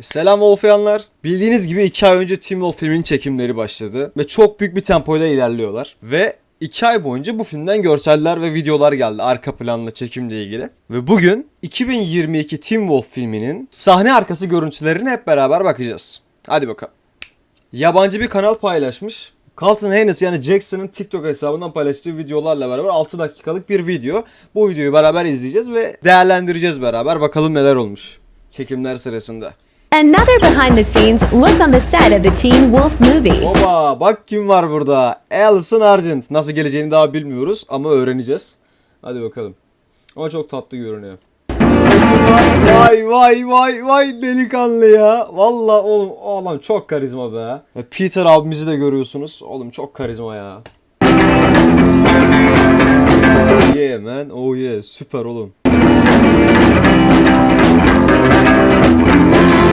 Selam Wolfyanlar. Bildiğiniz gibi 2 ay önce Teen Wolf filminin çekimleri başladı ve çok büyük bir tempoyla ilerliyorlar. Ve 2 ay boyunca bu filmden görseller ve videolar geldi arka planla çekimle ilgili. Ve bugün 2022 Teen Wolf filminin sahne arkası görüntülerine hep beraber bakacağız. Hadi bakalım. Yabancı bir kanal paylaşmış. Carlton Haynes yani Jackson'ın TikTok hesabından paylaştığı videolarla beraber 6 dakikalık bir video. Bu videoyu beraber izleyeceğiz ve değerlendireceğiz beraber. Bakalım neler olmuş çekimler sırasında. Another behind the scenes look on the set of the Teen Wolf movie. Oba bak kim var burada. Alison Argent. Nasıl geleceğini daha bilmiyoruz ama öğreneceğiz. Hadi bakalım. Ama çok tatlı görünüyor. Vay vay vay vay delikanlı ya. Valla oğlum o adam çok karizma be. Peter abimizi de görüyorsunuz. Oğlum çok karizma ya. Oh yeah man. Oh yeah. Süper oğlum.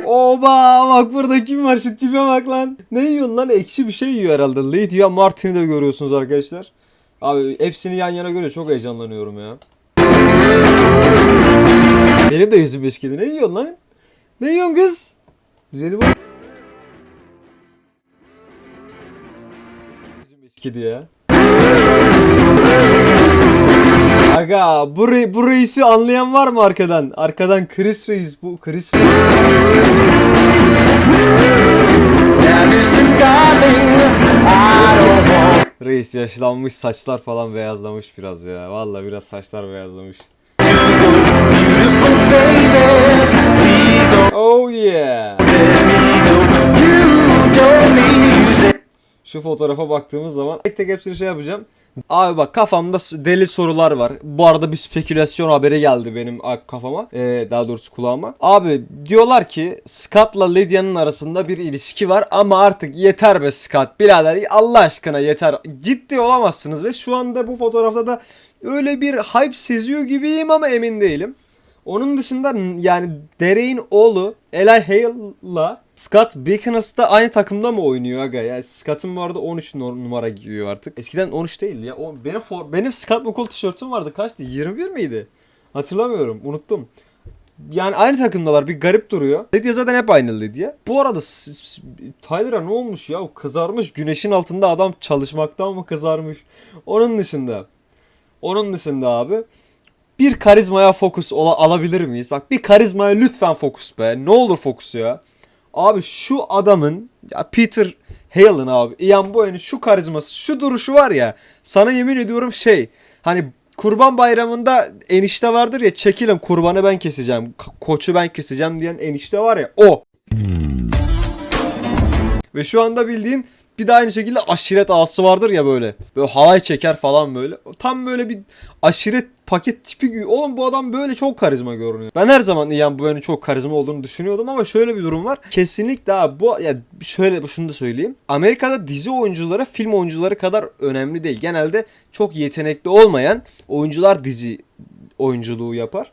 Oba bak burada kim var şu tipe bak lan. Ne yiyorsun lan ekşi bir şey yiyor herhalde. Lydia Martin'i de görüyorsunuz arkadaşlar. Abi hepsini yan yana görüyor çok heyecanlanıyorum ya. Benim de yüzüm eşkidi. Ne yiyorsun lan? Ne yiyorsun kız? Güzeli bak. Yüzüm eşkidi ya. Aga bu, bu reisi anlayan var mı arkadan? Arkadan Chris Reis bu Chris Reis. Reis yaşlanmış saçlar falan beyazlamış biraz ya. Vallahi biraz saçlar beyazlamış. Oh yeah. Şu fotoğrafa baktığımız zaman tek tek hepsini şey yapacağım. Abi bak kafamda deli sorular var. Bu arada bir spekülasyon haberi geldi benim kafama. Ee, daha doğrusu kulağıma. Abi diyorlar ki Scott'la Lydia'nın arasında bir ilişki var ama artık yeter be Scott. Birader Allah aşkına yeter. Ciddi olamazsınız ve şu anda bu fotoğrafta da öyle bir hype seziyor gibiyim ama emin değilim. Onun dışında yani Derek'in oğlu Eli Hale'la Scott Beaconus da aynı takımda mı oynuyor aga? Yani Scott'ın bu arada 13 no- numara giyiyor artık. Eskiden 13 değildi ya. O benim for, benim Scott McCall tişörtüm vardı. Kaçtı? 21 miydi? Hatırlamıyorum. Unuttum. Yani aynı takımdalar. Bir garip duruyor. Lydia zaten hep aynı Lydia. Bu arada Tyler'a ne olmuş ya? O kızarmış. Güneşin altında adam çalışmaktan mı kızarmış? Onun dışında. Onun dışında abi bir karizmaya fokus ola, alabilir miyiz? Bak bir karizmaya lütfen fokus be. Ne olur fokus ya. Abi şu adamın ya Peter Hale'ın abi Ian Boyen'in şu karizması şu duruşu var ya sana yemin ediyorum şey hani Kurban bayramında enişte vardır ya çekilin kurbanı ben keseceğim ko- koçu ben keseceğim diyen enişte var ya o. Ve şu anda bildiğin bir de aynı şekilde aşiret ağası vardır ya böyle. Böyle halay çeker falan böyle. Tam böyle bir aşiret paket tipi. Oğlum bu adam böyle çok karizma görünüyor. Ben her zaman Ian Boyen'in çok karizma olduğunu düşünüyordum ama şöyle bir durum var. Kesinlikle abi bu ya şöyle şunu da söyleyeyim. Amerika'da dizi oyuncuları film oyuncuları kadar önemli değil. Genelde çok yetenekli olmayan oyuncular dizi oyunculuğu yapar.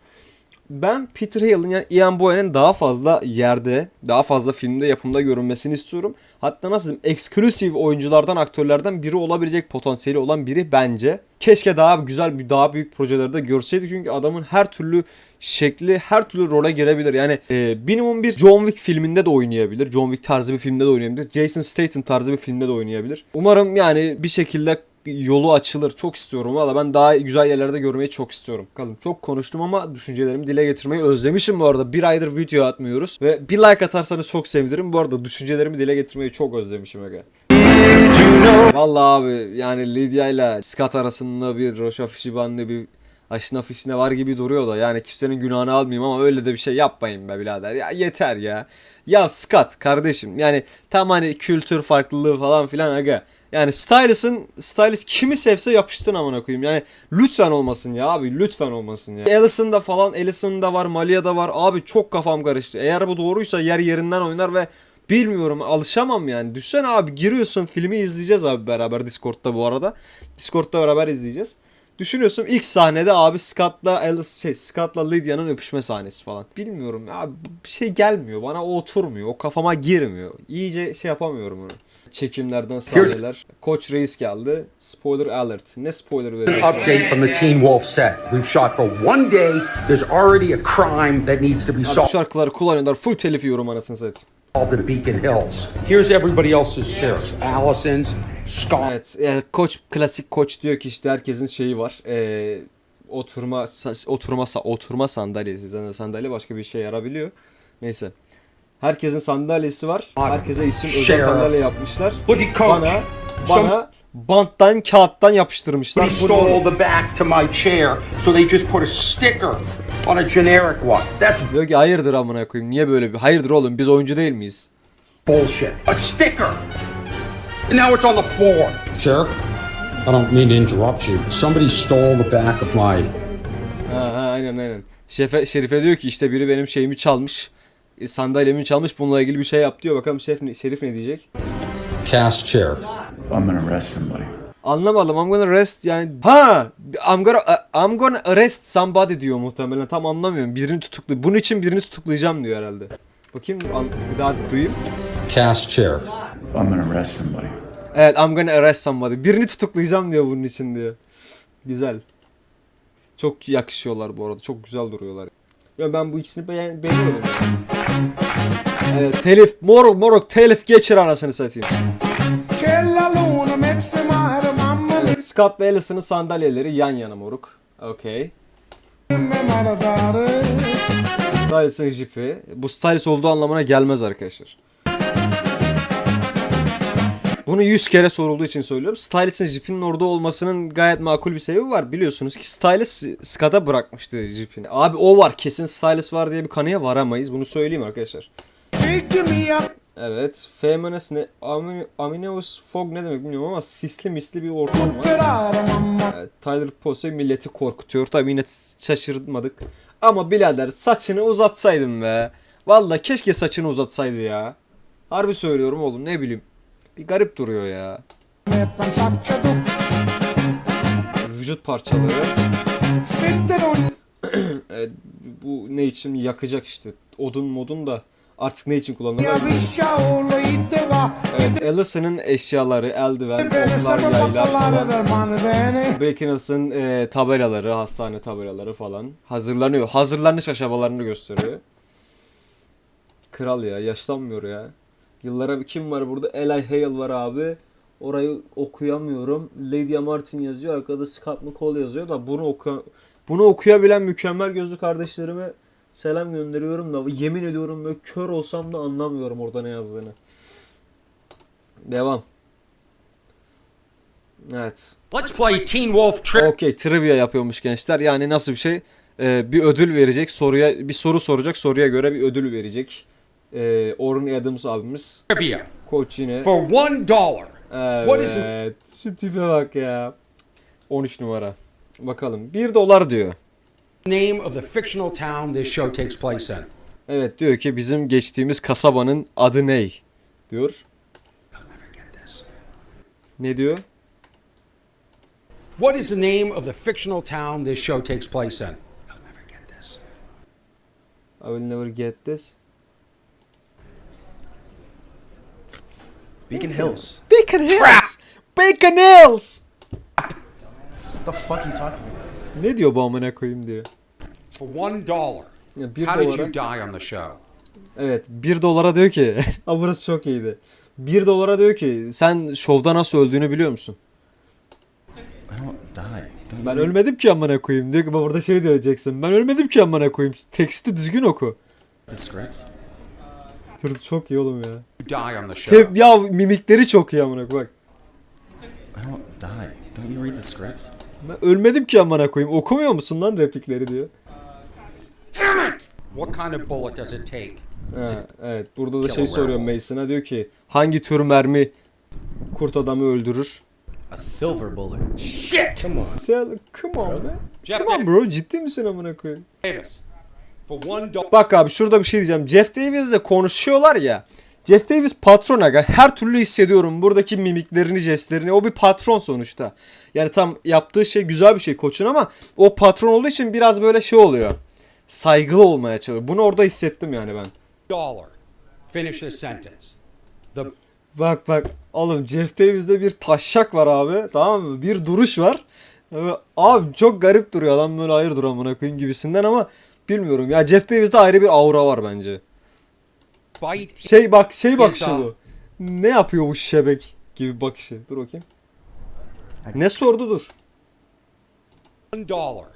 Ben Peter Hale'ın yani Ian Boyen'in daha fazla yerde, daha fazla filmde yapımda görünmesini istiyorum. Hatta nasıl diyeyim, exclusive oyunculardan, aktörlerden biri olabilecek potansiyeli olan biri bence. Keşke daha güzel, daha büyük projelerde görseydik çünkü adamın her türlü şekli, her türlü role girebilir. Yani e, minimum bir John Wick filminde de oynayabilir. John Wick tarzı bir filmde de oynayabilir. Jason Statham tarzı bir filmde de oynayabilir. Umarım yani bir şekilde yolu açılır. Çok istiyorum valla ben daha güzel yerlerde görmeyi çok istiyorum. Bakalım çok konuştum ama düşüncelerimi dile getirmeyi özlemişim bu arada. Bir aydır video atmıyoruz ve bir like atarsanız çok sevinirim. Bu arada düşüncelerimi dile getirmeyi çok özlemişim aga. Valla abi yani Lydia ile Scott arasında bir Roşa Fişiban'la bir aşına fişine var gibi duruyor da yani kimsenin günahını almayayım ama öyle de bir şey yapmayın be birader. Ya yeter ya. Ya Scott kardeşim yani tam hani kültür farklılığı falan filan aga. Yani Stylist'ın Stylist kimi sevse yapıştın amına koyayım. Yani lütfen olmasın ya abi lütfen olmasın ya. Allison'da falan Allison'da var Malia'da var abi çok kafam karıştı. Eğer bu doğruysa yer yerinden oynar ve Bilmiyorum alışamam yani. Düşsene abi giriyorsun filmi izleyeceğiz abi beraber Discord'da bu arada. Discord'da beraber izleyeceğiz. Düşünüyorsun ilk sahnede abi Scott'la Alice şey Scott'la Lydia'nın öpüşme sahnesi falan. Bilmiyorum ya bir şey gelmiyor bana o oturmuyor o kafama girmiyor. İyice şey yapamıyorum onu. Çekimlerden sahneler. Koç Reis geldi. Spoiler alert. Ne spoiler verecek? update from the Teen Wolf set. We've shot for one day. There's already a crime that needs to be Abi solved şarkıları kullanıyorlar. Full telif yorum anasını satayım. in Beacon Hills. Here's everybody else's sheriffs. Allison's, Scott. Evet. Yani koç klasik koç diyor ki işte herkesin şeyi var. Ee, oturma oturma oturma sandalyesi. Zaten sandalye başka bir şey yarabiliyor. Neyse. Herkesin sandalyesi var. Herkese isim özel Sheriff. sandalye yapmışlar. Bana bana banttan kağıttan yapıştırmışlar. Somebody Bunu- stole the back to my chair, so they just put a sticker on a generic one. That's Diyor ki hayırdır amına koyayım. Niye böyle bir? Hayırdır oğlum biz oyuncu değil miyiz? bullshit. A sticker! And now it's on the floor. Sheriff, I don't mean to interrupt you. Somebody stole the back of my. Ha, ha aynen aynen. Şefe, Şerife diyor ki işte biri benim şeyimi çalmış. E, Sandalyemi çalmış. Bununla ilgili bir şey yap diyor. Bakalım şef, ne- Şerif ne diyecek? Cast Sheriff. I'm gonna arrest somebody. Anlamadım. I'm gonna arrest yani. Ha! I'm gonna, I'm gonna arrest somebody diyor muhtemelen. Tam anlamıyorum. Birini tutuklu. Bunun için birini tutuklayacağım diyor herhalde. Bakayım an- bir daha duyayım. Cast Sheriff. I'm gonna arrest somebody. Evet I'm gonna arrest somebody. Birini tutuklayacağım diyor bunun için diyor. Güzel. Çok yakışıyorlar bu arada. Çok güzel duruyorlar. Ya ben bu ikisini beğen beğeniyorum. Evet telif moruk moruk telif geçir anasını satayım. Evet, Scott ve Allison'ın sandalyeleri yan yana moruk. Okey. Stylus'ın jipi. Bu Stylus olduğu anlamına gelmez arkadaşlar. Bunu 100 kere sorulduğu için söylüyorum. Stylus'ın jipinin orada olmasının gayet makul bir sebebi var. Biliyorsunuz ki Stylus Scott'a bırakmıştı jipini. Abi o var. Kesin Stylus var diye bir kanıya varamayız. Bunu söyleyeyim arkadaşlar. Evet. Feminist ne? Amin- Aminous Fog ne demek bilmiyorum ama sisli misli bir ortam var. Evet, Tyler Posey milleti korkutuyor. Tabii yine şaşırmadık. Ama birader saçını uzatsaydın be. Valla keşke saçını uzatsaydı ya. Harbi söylüyorum oğlum ne bileyim. Bir garip duruyor ya. Vücut parçaları. Bu ne için yakacak işte. Odun modun da artık ne için kullanılır? Evet, Allison'ın eşyaları, eldiven, oklar, yaylar falan. Bacon'ın e, tabelaları, hastane tabelaları falan hazırlanıyor. Hazırlanış aşamalarını gösteriyor. Kral ya, yaşlanmıyor ya. Yıllara kim var burada? Eli Hale var abi. Orayı okuyamıyorum. Lydia Martin yazıyor. Arkada Scott McCall yazıyor da bunu okuyan bunu okuyabilen mükemmel gözlü kardeşlerime selam gönderiyorum da yemin ediyorum böyle kör olsam da anlamıyorum orada ne yazdığını. Devam. Evet. Let's play Teen Wolf Trivia. Okey trivia yapıyormuş gençler. Yani nasıl bir şey? Ee, bir ödül verecek. Soruya bir soru soracak. Soruya göre bir ödül verecek. Ee, Orun Adams abimiz. Koç yine. For one dollar. What is it? Evet. Şu tipe bak ya. 13 numara. Bakalım. 1 dolar diyor. Name of the fictional town this show takes place in. Evet diyor ki bizim geçtiğimiz kasabanın adı ne? Diyor. Ne diyor? What is the name of the fictional town this show takes place in? I'll never get this. I will never get this. Beacon Hills. Bacon Hills. Bacon Hills. What the fuck are you talking about? Ne diyor bu amına koyayım diyor. For one dollar. Ya bir How did dolara. you die on the show? Evet 1 dolara diyor ki burası çok iyiydi. 1 dolara diyor ki sen şovda nasıl öldüğünü biliyor musun? I don't die. Don't Ben ölmedim ki amına koyayım diyor ki "Bak burada şey diyor Jackson. Ben ölmedim ki amına koyayım. Teksti düzgün oku. the scripts. Dur çok iyi oğlum ya. Die on the show. Tep ya mimikleri çok iyi amına. Bak. I don't die. Don't you read the scripts? Ben ölmedim ki amına koyayım. Okumuyor musun lan replikleri diyor. What kind of bullet does it take? Ha, evet burada da şey soruyor. Mason'a diyor ki hangi tür mermi kurt adamı öldürür? A silver bullet. Shit! Come on. Sen come on man. Come on bro ciddi misin amına koyayım? Davis. Bak abi şurada bir şey diyeceğim. Jeff Davis'le konuşuyorlar ya. Jeff Davis patron aga. Her türlü hissediyorum buradaki mimiklerini, jestlerini. O bir patron sonuçta. Yani tam yaptığı şey güzel bir şey koçun ama o patron olduğu için biraz böyle şey oluyor. Saygılı olmaya çalışıyor. Bunu orada hissettim yani ben. dollar. Finish this sentence. The Bak bak oğlum Jeff Davis'de bir taşşak var abi tamam mı? Bir duruş var. Abi çok garip duruyor adam böyle hayırdır amına koyayım gibisinden ama bilmiyorum ya Jeff Davis'de ayrı bir aura var bence. Bite Şey bak şey bakışı bu. Ne yapıyor bu şebek gibi bakışı. Dur bakayım. Ne sordu dur. one dollar.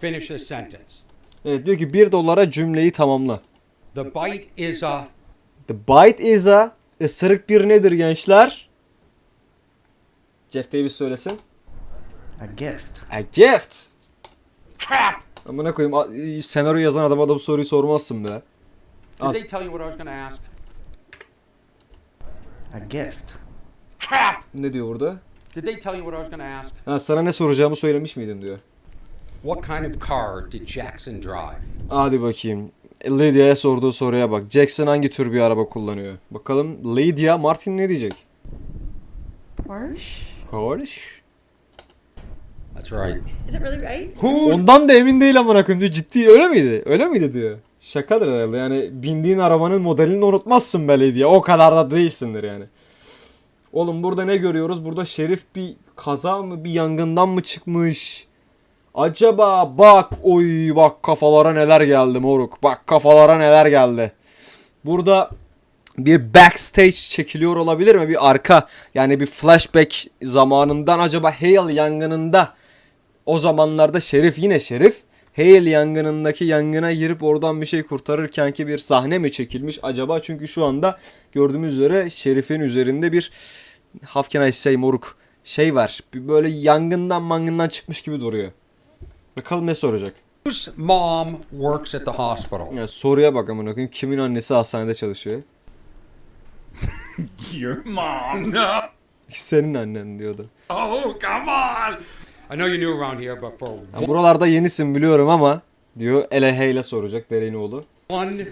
Finish the sentence. Evet diyor ki 1 dolara cümleyi tamamla. The bite is a The bite is a ısırık bir nedir gençler? Jeff Davis söylesin. A gift. A gift. crap. Amına koyayım a- senaryo yazan adama da bu soruyu sormazsın be. Did they tell you what I was going to ask? A gift. Crap. Ne diyor burada? Did they tell you what I was going to ask? Ha, sana ne soracağımı söylemiş miydim diyor. What kind of car did Jackson drive? Hadi bakayım. Lydia'ya sorduğu soruya bak. Jackson hangi tür bir araba kullanıyor? Bakalım Lydia Martin ne diyecek? Porsche? Porsche. That's right. Is it really right? Ondan da emin değil amına koyayım diyor. Ciddi öyle miydi? Öyle miydi diyor. Şakadır herhalde yani bindiğin arabanın modelini unutmazsın be Lydia. O kadar da değilsindir yani. Oğlum burada ne görüyoruz? Burada Şerif bir kaza mı bir yangından mı çıkmış? Acaba bak oy bak kafalara neler geldi moruk. Bak kafalara neler geldi. Burada bir backstage çekiliyor olabilir mi? Bir arka yani bir flashback zamanından acaba Hale yangınında o zamanlarda Şerif yine Şerif Hale yangınındaki yangına girip oradan bir şey kurtarırkenki bir sahne mi çekilmiş acaba? Çünkü şu anda gördüğümüz üzere Şerif'in üzerinde bir how can I say moruk şey var. Bir böyle yangından mangından çıkmış gibi duruyor. Bakalım ne soracak. Whose mom works at the hospital? Yani soruya bak amına koyayım. Kimin annesi hastanede çalışıyor? Your mom. No. Senin annen diyordu. Oh, come on. I know you're new around here, but for Ya buralarda yenisin biliyorum ama diyor Ele Hale soracak Dereyinoğlu. one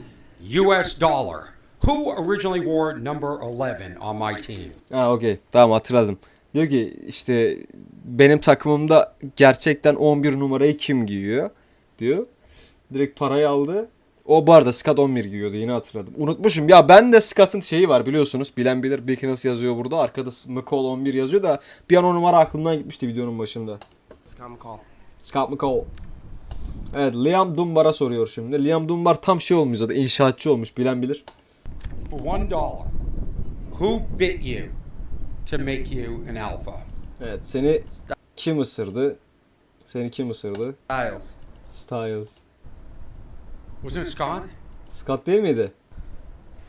U.S. dollar, who originally wore number 11 on my team? Ha okey. Tamam hatırladım. Diyor ki işte benim takımımda gerçekten 11 numarayı kim giyiyor? Diyor. Direkt parayı aldı. O bu arada Scott 11 giyiyordu yine hatırladım. Unutmuşum. Ya ben de Scott'ın şeyi var biliyorsunuz. Bilen bilir. Bickness yazıyor burada. Arkada McCall 11 yazıyor da bir an o numara aklımdan gitmişti videonun başında. Scott McCall. Scott McCall. Evet Liam Dunbar'a soruyor şimdi. Liam Dunbar tam şey olmuş zaten inşaatçı olmuş bilen bilir. For one dollar, who bit you to make you an alpha? Evet seni kim ısırdı? Seni kim ısırdı? Styles. Styles. Wasn't it Scott? Scott değil miydi?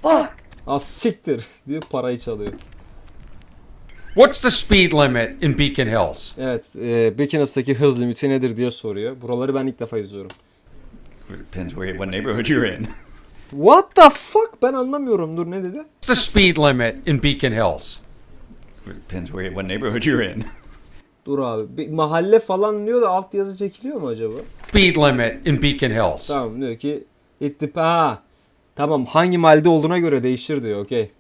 Fuck! Az siktir diyor parayı çalıyor. What's the speed limit in Beacon Hills? Evet e, Bikinis'taki hız limiti nedir diye soruyor. Buraları ben ilk defa izliyorum. It depends where, what neighborhood you're in. What the fuck? Ben anlamıyorum. Dur ne dedi? What's the speed limit in Beacon Hills? It depends where, what neighborhood you're in. Dur abi. Bir mahalle falan diyor da alt yazı çekiliyor mu acaba? Speed limit in Beacon Hills. Tamam diyor ki it dep- ha. Tamam hangi mahallede olduğuna göre değişir diyor. Okey. It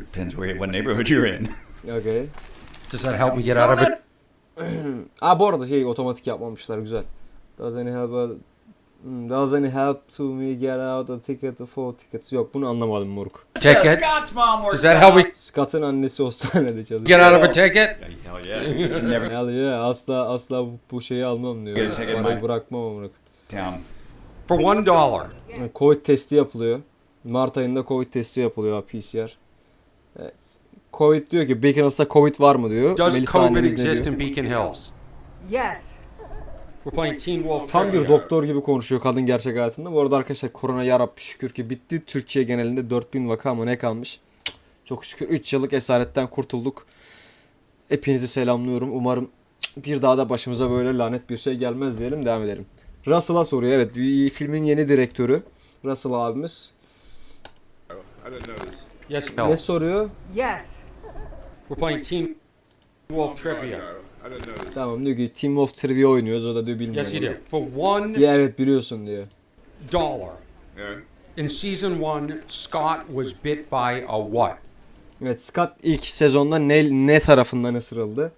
depends where, what neighborhood you're in. Okey. Does that help me get out of it? Aa bu arada şey otomatik yapmamışlar güzel. Does any help hmm, Does any help to me get out a ticket for tickets? Yok bunu anlamadım moruk. Ticket? Does that help me Scott'ın annesi hastanede çalışıyor. get out of a ticket? Hell yeah. Never Hell yeah, asla asla bu, bu şeyi almam diyor. Geri çekelim Parayı ben. bırakmam amına. down. For one dollar. koyayım. Covid testi yapılıyor. Mart ayında Covid testi yapılıyor PCR. Evet. Covid diyor ki Bacon's'ta Covid var mı diyor. Does Melisa COVID exist diyor? in Beacon Hills? Yes. We're playing Teen Wolf Tam bir doktor gibi konuşuyor kadın gerçek hayatında. Bu arada arkadaşlar korona yarabbi şükür ki bitti. Türkiye genelinde 4000 vaka mı ne kalmış. Çok şükür 3 yıllık esaretten kurtulduk. Hepinizi selamlıyorum. Umarım bir daha da başımıza böyle lanet bir şey gelmez diyelim devam edelim. Russell'a soruyor evet filmin yeni direktörü Russell abimiz. Yes, Ne soruyor? Yes. We're playing Teen Wolf Trivia. Tamam diyor ki Team of Trivia oynuyoruz o da diyor bilmiyorum. Yes, you do. For one Ya evet biliyorsun diyor. dollar. In season one, Scott was bit by a what? Evet Scott ilk sezonda ne, ne tarafından ısırıldı?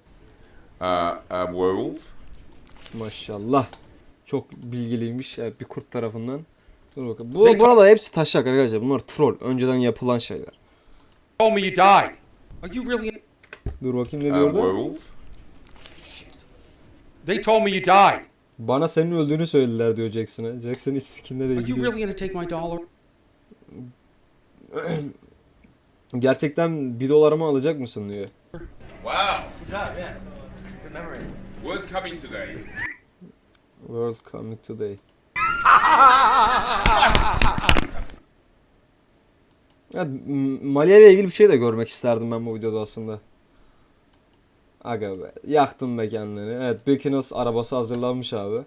Uh, a werewolf. Maşallah. Çok bilgiliymiş. Evet, bir kurt tarafından. Dur bakalım. Bu, burada hepsi taşak arkadaşlar. Bunlar troll. Önceden yapılan şeyler. told me you died. Are you really? Dur bakayım ne diyordu? werewolf. They told me you died. Bana senin öldüğünü söylediler diyor Jackson'a. Jackson hiç sikinde değil. Are you really gonna take my dollar? Gerçekten bir dolarımı alacak mısın diyor. Wow. Good job, yeah. Good memory. Word's coming today. World coming today. ya, M- Malia ile ilgili bir şey de görmek isterdim ben bu videoda aslında. Aga be. Yaktın be kendini. Evet Buckingham arabası hazırlanmış abi.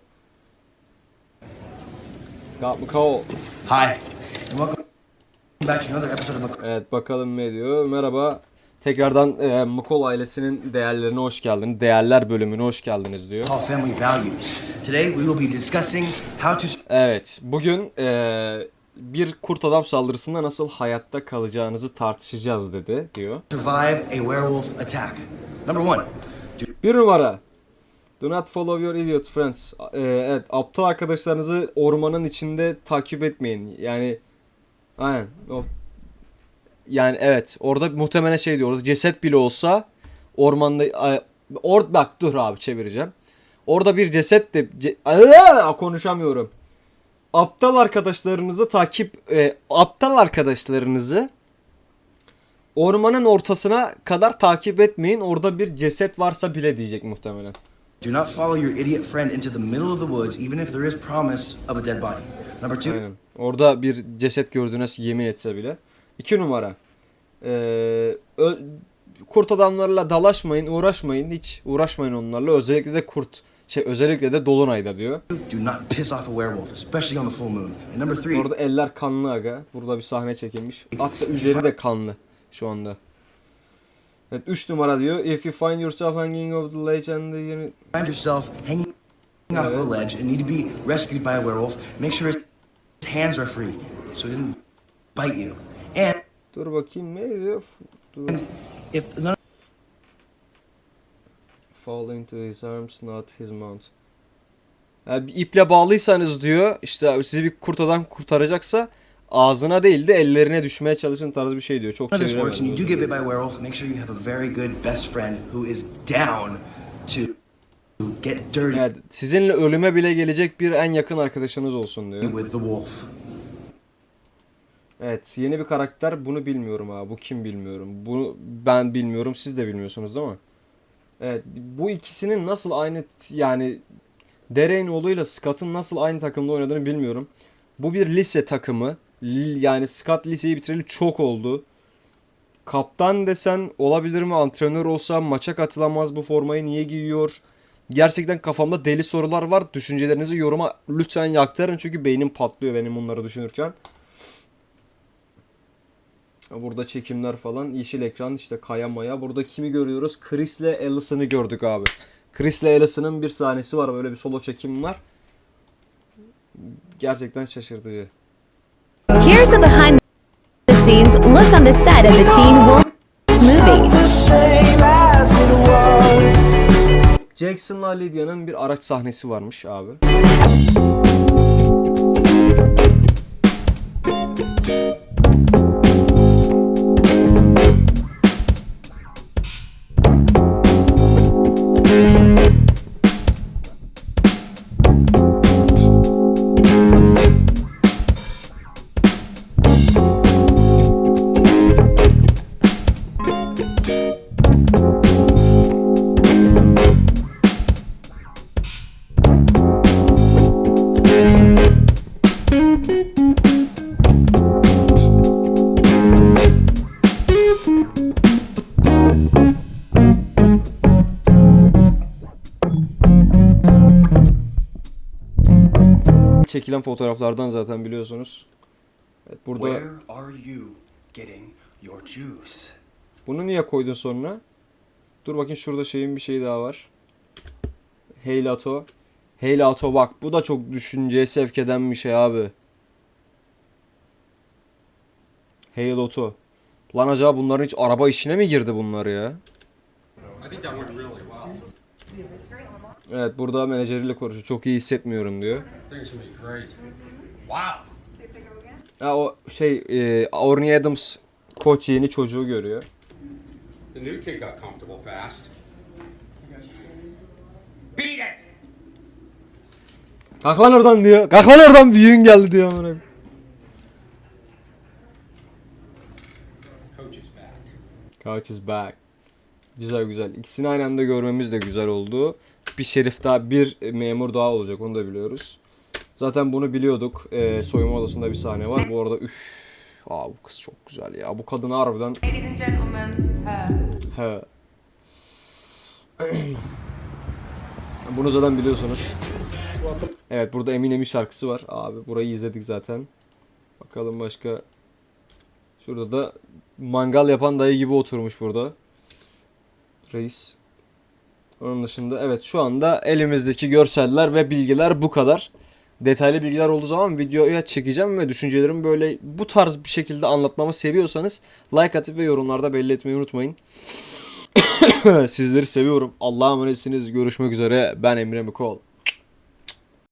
Scott McCall. Hi. Evet bakalım ne diyor. Merhaba. Tekrardan e, McCall ailesinin değerlerine hoş geldiniz. Değerler bölümüne hoş geldiniz diyor. Family Values. Today we will be discussing how to Evet, bugün eee, bir kurt adam saldırısında nasıl hayatta kalacağınızı tartışacağız dedi diyor. survive a werewolf attack. Number one, Bir numara. Do not follow your idiot friends. Eee, evet, aptal arkadaşlarınızı ormanın içinde takip etmeyin. Yani aynen. O, yani evet, orada muhtemelen şey diyor. Orada ceset bile olsa ormanda or bak dur abi çevireceğim. Orada bir ceset de ce- Aa, konuşamıyorum. Aptal arkadaşlarınızı takip e, aptal arkadaşlarınızı ormanın ortasına kadar takip etmeyin. Orada bir ceset varsa bile diyecek muhtemelen. do not follow your idiot friend into the middle of the woods, even if there is promise of a dead body. Number two, Aynen. Orada bir ceset gördüğüne yemin etse bile. İki numara. Ee, kurt adamlarla dalaşmayın, uğraşmayın. Hiç uğraşmayın onlarla. Özellikle de kurt şey özellikle de dolunayda diyor. do not piss off a werewolf, especially on the full moon. And number three, Orada eller kanlı aga. Burada bir sahne çekilmiş. Hatta üzeri de kanlı şu anda. Evet 3 numara diyor. If you find yourself hanging over the ledge and the unit... find yourself hanging off a ledge and need to be rescued by a werewolf, make sure his hands are free so he doesn't bite you. And Dur bakayım ne diyor? Dur. if none Fall into his arms, not his mount. Yani bir iple bağlıysanız diyor, işte sizi bir kurt adam kurtaracaksa ağzına değil de ellerine düşmeye çalışın tarzı bir şey diyor. Çok dirty Yani sizinle ölüme bile gelecek bir en yakın arkadaşınız olsun diyor. Evet, yeni bir karakter. Bunu bilmiyorum abi. Bu kim bilmiyorum. Bunu ben bilmiyorum. Siz de bilmiyorsunuz değil mi? Evet, bu ikisinin nasıl aynı yani Dere'nin oğluyla Scott'ın nasıl aynı takımda oynadığını bilmiyorum. Bu bir lise takımı. Yani Scott liseyi bitireli çok oldu. Kaptan desen olabilir mi? Antrenör olsa maça katılamaz bu formayı niye giyiyor? Gerçekten kafamda deli sorular var. Düşüncelerinizi yoruma lütfen yaktarın çünkü beynim patlıyor benim bunları düşünürken. Burada çekimler falan. Yeşil ekran işte kaya maya. Burada kimi görüyoruz? Chris'le Allison'ı gördük abi. Chris'le Allison'ın bir sahnesi var. Böyle bir solo çekim var. Gerçekten şaşırtıcı. Here's a behind the scenes look on the set of the Teen Wolf movie. Jackson'la Lydia'nın bir araç sahnesi varmış abi. Çekilen fotoğraflardan zaten biliyorsunuz. Evet, burada Where are you getting your juice? bunu niye koydun sonra? Dur bakayım şurada şeyin bir şeyi daha var. Heylato. Heylato bak bu da çok düşünceye sevk eden bir şey abi. Heylato. Lan acaba bunların hiç araba işine mi girdi bunlar ya? Evet burada menajeriyle konuşuyor. Çok iyi hissetmiyorum diyor. Ha o şey e, Orny Adams Koç yeni çocuğu görüyor. Kalk lan oradan diyor. Kalk lan oradan büyüğün geldi diyor. amına koyayım. Coach is back. Couch is back. Güzel güzel. İkisini aynı anda görmemiz de güzel oldu. Bir şerif daha, bir memur daha olacak onu da biliyoruz. Zaten bunu biliyorduk. Ee, soyunma odasında bir sahne var. Bu arada üf. Aa bu kız çok güzel ya. Bu kadın harbiden Ladies and gentlemen, her. He. Bunu zaten biliyorsunuz. Evet burada Eminem'in şarkısı var abi. Burayı izledik zaten. Bakalım başka. Şurada da mangal yapan dayı gibi oturmuş burada. Reis. Onun dışında evet şu anda elimizdeki görseller ve bilgiler bu kadar. Detaylı bilgiler olduğu zaman videoya çekeceğim ve düşüncelerimi böyle bu tarz bir şekilde anlatmamı seviyorsanız like atıp ve yorumlarda belli etmeyi unutmayın. Sizleri seviyorum. Allah'a emanetsiniz. Görüşmek üzere. Ben Emre Mikol.